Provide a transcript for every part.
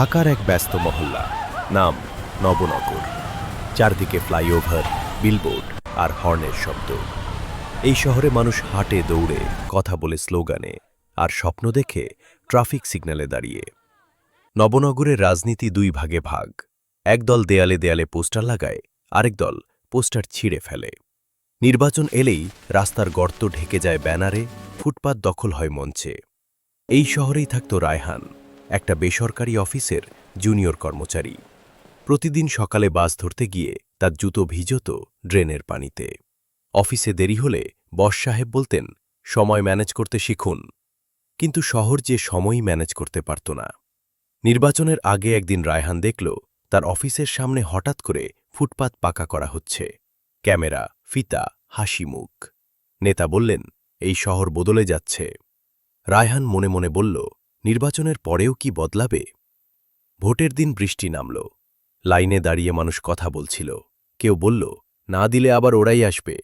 ঢাকার এক ব্যস্ত মহল্লা, নাম নবনগর। চারদিকে ফ্লাইওভার, বিলবোর্ড আর হর্নের শব্দ। এই শহরে মানুষ হাঁটে, দৌড়ে, কথা বলে স্লোগানে আর স্বপ্ন দেখে ট্রাফিক সিগন্যালে দাঁড়িয়ে। নবনগরের রাজনীতি দুই ভাগে ভাগ। এক দল দেয়ালে দেয়ালে পোস্টার লাগায়, আরেক দল পোস্টার ছিঁড়ে ফেলে। নির্বাচন এলেই রাস্তার গর্ত ঢেকে যায় ব্যানারে, ফুটপাত দখল হয় মঞ্চে। এই শহরেই থাকত রায়হান। একটা বেসরকারি অফিসের জুনিয়র কর্মচারী। প্রতিদিন সকালে বাস ধরতে গিয়ে তার জুতো ভিজত ড্রেনের পানিতে। অফিসে দেরি হলে বস সাহেব বলতেন, সময় ম্যানেজ করতে শিখুন। কিন্তু শহর যে সময়ই ম্যানেজ করতে পারত না। নির্বাচনের আগে একদিন রায়হান দেখল, তার অফিসের সামনে হঠাৎ করে ফুটপাত পাকা করা হচ্ছে। ক্যামেরা, ফিতা, হাসি মুখ। নেতা বললেন, এই শহর বদলে যাচ্ছে। রায়হান মনে মনে বলল নির্বাচনের পরেও কি বদলাবে? ভোটের দিন বৃষ্টি নামল। লাইনে দাঁড়িয়ে মানুষ কথা বলছিল। কেউ বলল, না দিলে আবার ওরাই আসবে।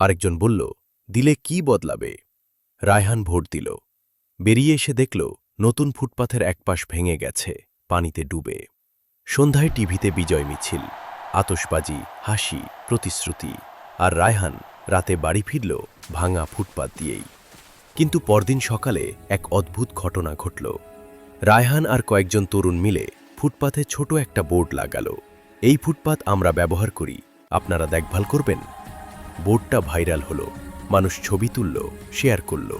আরেকজন বলল, দিলে কি বদলাবে? রায়হান ভোট দিল। বেরিয়ে এসে দেখল, নতুন ফুটপাথের একপাশ ভেঙে গেছে, পানিতে ডুবে। সন্ধ্যায় টিভিতে বিজয় মিছিল আতসবাজি হাসি, প্রতিশ্রুতি। আর রায়হান রাতে বাড়ি ফিরল ভাঙা ফুটপাত দিয়েই। কিন্তু পরদিন সকালে এক অদ্ভুত ঘটনা ঘটল। রায়হান আর কয়েকজন তরুণ মিলে ফুটপাথে ছোট একটা বোর্ড লাগাল। এই ফুটপাত আমরা ব্যবহার করি, আপনারা দেখভাল করবেন? বোর্ডটা ভাইরাল হলো, মানুষ ছবি তুলল, শেয়ার করল।